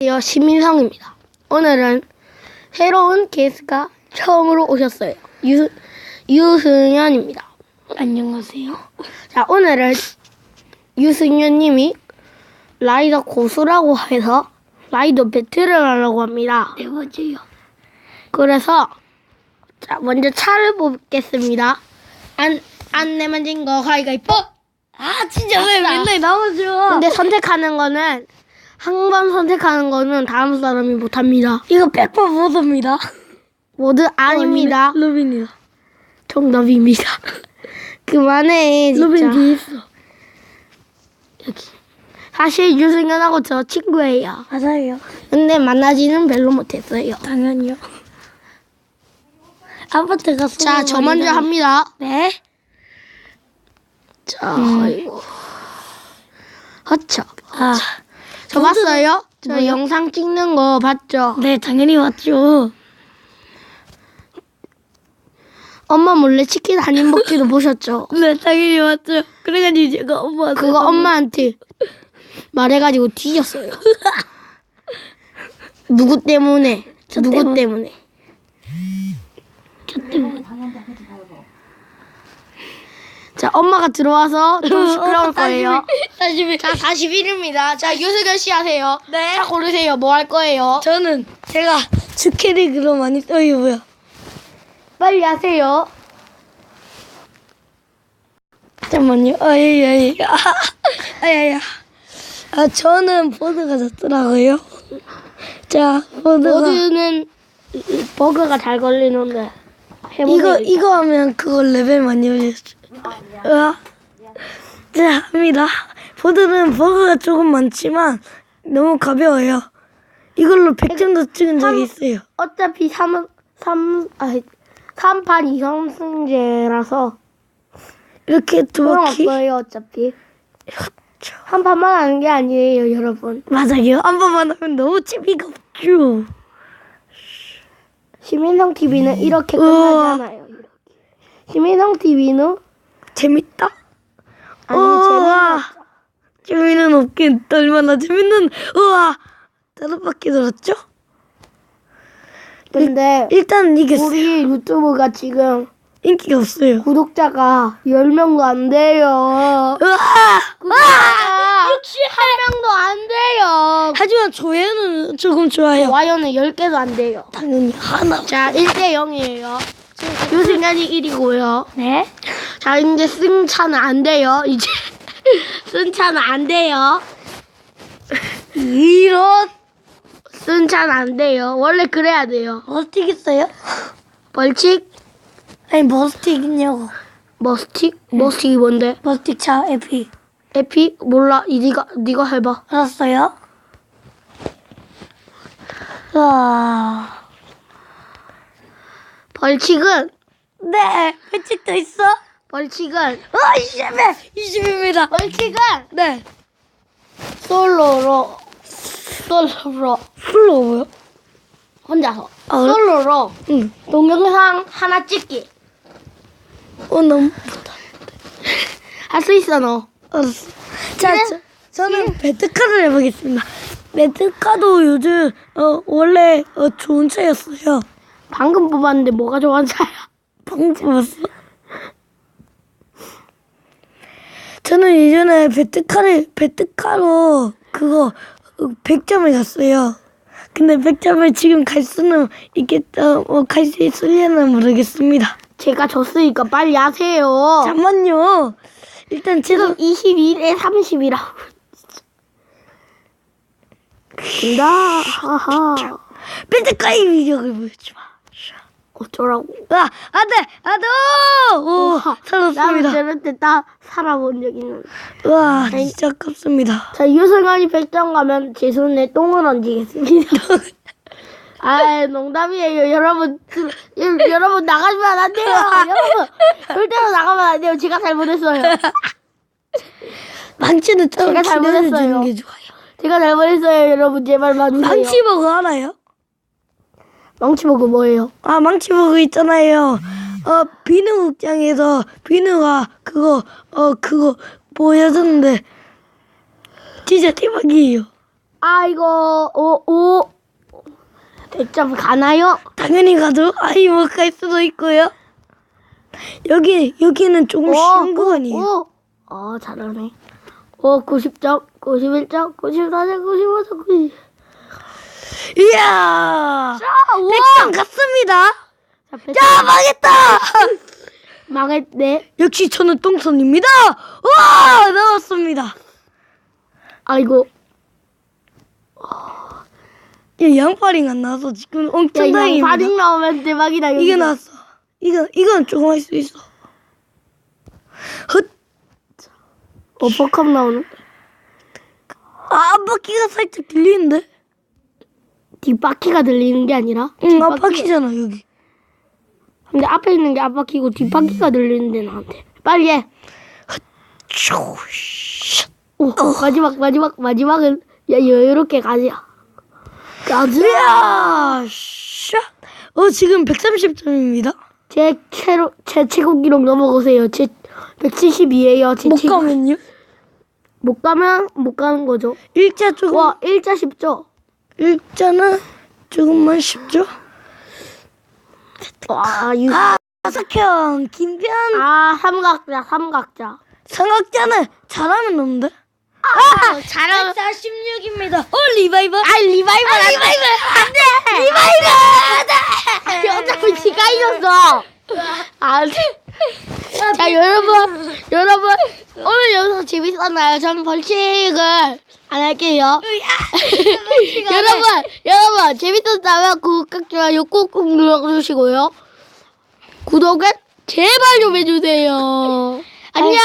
안녕하세요. 시민성입니다. 오늘은 새로운 게스트가 처음으로 오셨어요. 유, 유승현입니다. 안녕하세요. 자, 오늘은 유승현님이 라이더 고수라고 해서 라이더 배틀을 하려고 합니다. 네, 맞아요. 그래서 자, 먼저 차를 뽑겠습니다. 안, 안 내면 진거 가위가위뽀! 아, 진짜 왜 아싸. 맨날 나오죠? 근데 선택하는 거는 한 번 선택하는 거는 다음 사람이 못합니다. 이거 100번 못합니다. 모두 아닙니다. 루빈이다. 정답입니다. 그만해 진짜. 루빈 뒤에 있어. 사실 유승현하고 저 친구예요. 맞아요. 근데 만나지는 별로 못했어요. 당연히요. 아파트 가서. 자, 저 먼저 합니다. 네. 자, 음. 아이고. 허차. 아, 저 봤어요? 저 뭐요? 영상 찍는 거 봤죠? 네, 당연히 맞죠. 엄마 몰래 치킨 한입 먹기도 보셨죠? 네, 당연히 맞죠. 그래가지고 제가 엄마한테. 그거 엄마한테 말해가지고 뒤졌어요. 누구 때문에? 저 누구 때문- 때문에? 저 때문에. 자, 엄마가 들어와서 좀 시끄러울 거예요. 41. 자, 41입니다. 자, 유승현 씨 하세요. 네. 자, 고르세요. 뭐 할 거예요? 저는 제가 주캐릭으로 많이 써요고요. 빨리 하세요. 잠깐만요. 아야야야. 아야야. 아 저는 보드가 좋더라고요. 자 보드가 모두는 버그가 잘 걸리는데. 해보세요. 이거 이거 하면 그거 레벨 많이 올렸죠. 으아. 자 합니다. 보드는 버그가 조금 많지만 너무 가벼워요. 이걸로 100점도 찍은 적이 있어요. 어차피 3, 3, 아, 3판 2선승제라서 이렇게 두 바퀴 소용없어요, 어차피. 한 판만 하는 게 아니에요, 여러분. 맞아요. 한 번만 하면 너무 재미가 없죠. 시민성 TV는 이렇게 우와. 끝나잖아요. 이렇게. 시민성 TV는 재밌다. 아니 우와. 재미는 없긴 얼마나 재밌는 우와 다섯 바퀴 돌았죠? 근데 일단 이겼어요. 우리 유튜브가 지금 인기가 없어요. 구독자가 10명도 안 돼요. 우와. 구독자가 한 명도 안 돼요. 하지만 조회는 조금 좋아요. 좋아요는 10개도 안 돼요. 당연히 하나. 자, 1대 0이에요. 유승현이 1이고요. 네. 자, 이제 승차는 안 돼요. 이제 승차는 안 돼요. 이런 승차는 안 돼요. 원래 그래야 돼요. 머스틱 있어요? 벌칙, 아니 머스틱 있냐고. 머스틱, 머스틱이 뭔데? 머스틱 차 에피. 에피 몰라. 이 네가 네가 해봐. 알았어요? 와. 벌칙은 네. 벌칙도 있어? 벌칙은 어 20회 20입니다. 벌칙은 네. 솔로로 솔로로 풀로 뭐요? 혼자서 어? 솔로로 응. 동영상 하나 찍기 어 너무 할수 있어 너. 알았어. 자, 그래? 저, 저는 베트카를 해보겠습니다. 베트카도 요즘 어 원래 어 좋은 차였어요. 방금 뽑았는데 뭐가 좋아하는 차야? 방금 봤어? 저는 예전에 베트카를 베트카로 그거 100점을 갔어요. 근데 100점을 지금 갈 수는 있겠다. 뭐갈 수 있으려나 모르겠습니다. 제가 졌으니까 빨리 하세요. 잠만요. 일단 지금 지금 21에 30이라고. 근다 하하 베트카의 위력을 보여주마. 어쩌라고. 아, 안 돼! 안 돼! 오! 오, 살았습니다. 저럴 때딱 살아본 적 있는데. 와, 진짜 아깝습니다. 자, 유승환이 100점 가면 제 손에 똥을 얹겠습니다. 아, 농담이에요. 여러분, 그, 여- 여러분 나가시면 안 돼요. 여러분, 절대로 나가면 안 돼요. 제가 잘못했어요. 망치는 좀 제가 잘못했어요. 게 좋아요. 제가 잘못했어요. 여러분, 제발 봐주세요. 망치버거 알아요? 망치버그 뭐예요? 아, 망치버거 있잖아요. 어, 비누 극장에서 비누가 그거, 어, 그거 보여줬는데 진짜 대박이에요. 아 이거 오오 100점 가나요? 당연히 가죠. 아이 뭐갈 수도 있고요. 여기 여기는 조금 쉬운 구간이에요. 오, 어 잘하네. 오 90점, 91점, 94점, 95점, 90. 이야, 자, 우와! 백점 갔습니다. 자, 백 야 망했다. 망했네. 역시 저는 똥손입니다. 와 나왔습니다. 아이고, 이 양파링 안 나와서 지금 야 엄청 이거 다행입니다. 반응 나오면 대박이다. 이게 여기서. 나왔어. 이건 이건 조금 할 수 있어. 헛. 어 버컵 나오는. 아 앞바퀴가 살짝 들리는데? 뒷바퀴가 들리는 게 아니라. 응 뒷바퀴. 앞바퀴잖아 여기. 근데 앞에 있는 게 앞바퀴고 뒷바퀴가 들리는데 나한테. 빨리 해. 오, 마지막 마지막 마지막은 야 이렇게 가자. 가자. 어 지금 130점입니다. 제 최로 제 최고 기록 넘어가세요. 제 172예요. 제 못 최고- 가면요? 못 가면 못 가는 거죠. 일자 조금 와 일자 쉽죠? 일자는 조금만 쉽죠? 와 유. 아 사석형 김변 아 삼각자 삼각자. 삼각자는 잘하면 넘는데? 아 잘하면 146입니다. 어 리바이버? 아 리바이벌 아, 리바이벌 안 돼 리바이벌 안 돼 어차피 지가 이겼어 안돼 자 여러분 여러분 오늘 영상 재밌었나요? 저는 벌칙을 안 할게요. 여러분 여러분 재밌었다면 구독 좋아요 꾹꾹 눌러주시고요. 구독은 제발 좀 해주세요. 안녕